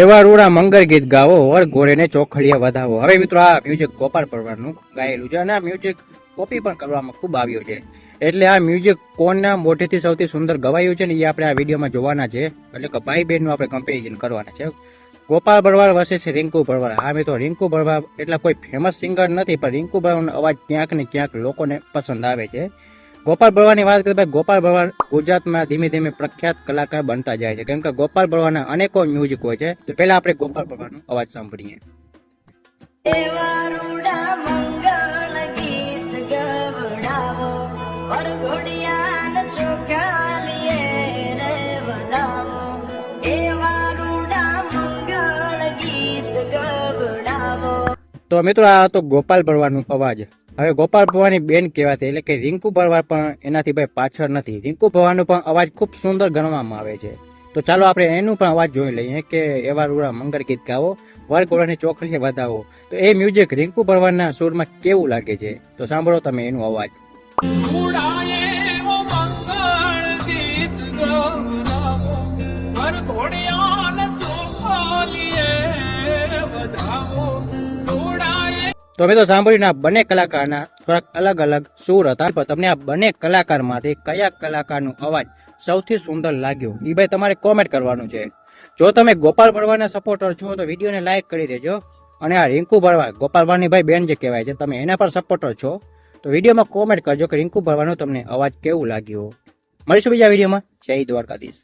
એવા રૂડા મંગળ ગીત ગાવો વર ઘોડેને ચોખડિયા વધાવો. હવે મિત્રો આ મ્યુઝિક ગોપાલ પરમારનું ગાયેલું છે અને આ મ્યુઝિક કોપી પણ કરવામાં ખૂબ આવ્યું છે. એટલે આ મ્યુઝિક કોણના મોઢેથી સૌથી સુંદર ગવાયું છે ને એ આપણે આ વિડીયોમાં જોવાના છે. એટલે કે ભાઈ બહેનનું આપણે કમ્પેરિઝન કરવાના છે. ગોપાલ બરવાર વર્સેસ રિંકુ બરવાર હા મિત્રો, રિંકુ ભરવાડ એટલા કોઈ ફેમસ સિંગર નથી, પણ રિંકુ બરવારનો અવાજ ક્યાંક ને ક્યાંક લોકોને પસંદ આવે છે. ગોપાલ બળવાની વાત કરીએ તો ભાઈ ગોપાલ બરવાર ગુજરાતમાં ધીમે ધીમે પ્રખ્યાત કલાકાર બનતા જાય છે. કેમ કે ગોપાલ બળવાના અનેકો મ્યુઝિક હોય છે. તો પહેલા આપણે ગોપાલ બળવાનો અવાજ સાંભળીએ. તો મિત્રો આ હતો ગોપાલ બરવાનો અવાજ. હવે ગોપાલ ભવાની બેન કહેવાતી, એટલે કે રિંકુ ભરવા પણ એનાથી ભાઈ પાછળ નથી. રિંકુ ભવાનો પણ અવાજ ખૂબ સુંદર ગણવામાં આવે છે. તો ચાલો આપણે એનું પણ અવાજ જોઈ લઈએ કે એવા રૂડા મંગળ ગીત ગાવો વર ઘોડાની ચોખલીએ વધાવો. તો એ મ્યુઝિક રિંકુ ભરવાડના સુરમાં કેવું લાગે છે? તો સાંભળો તમે એનું અવાજ. ઘોડિયા ચોખાલીએ વધાવો. તો અમે તો સાંભળ્યું આ બંને કલાકારના થોડાક અલગ અલગ સૂર હતા. પણ તમને આ બંને કલાકારમાંથી કયા કલાકારનો અવાજ સૌથી સુંદર લાગ્યો? એ ભાઈ તમારે કોમેન્ટ કરવાનું છે. જો તમે ગોપાલ ભરવાના સપોર્ટર છો, તો વિડીયોને લાઈક કરી દેજો. અને આ રિંકુ ભરવા, ગોપાલ ભરવાની ભાઈ બેન જે કહેવાય છે, તમે એના પર સપોર્ટર છો, તો વિડીયોમાં કોમેન્ટ કરજો કે રિંકુ ભરવાનો તમને અવાજ કેવું લાગ્યો? મળીશું બીજા વિડીયોમાં. જય દ્વારકાધીશ.